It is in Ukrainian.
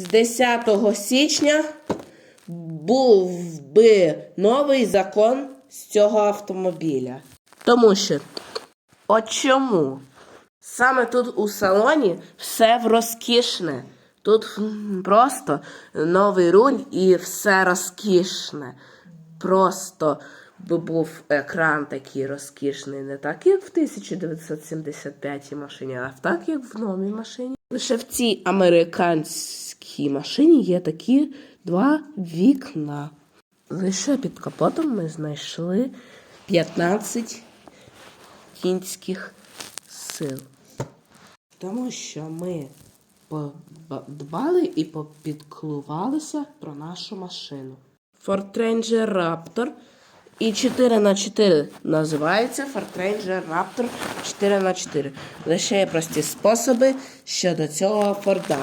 з 10 січня був би новий закон з цього автомобіля. Тому що, от чому? Саме тут у салоні все в розкішне. Тут просто новий руль і все розкішне. Просто би був екран такий розкішний, не так, як в 1975 машині, а так, як в новій машині. Лише в цій американській машині є такі два вікна. Лише під капотом ми знайшли 15 кінських сил. Тому що ми подбали і попідклувалися про нашу машину. Ford Ranger Raptor і 4х4 називається Ford Ranger Raptor 4х4. Лише є прості способи щодо цього Форда.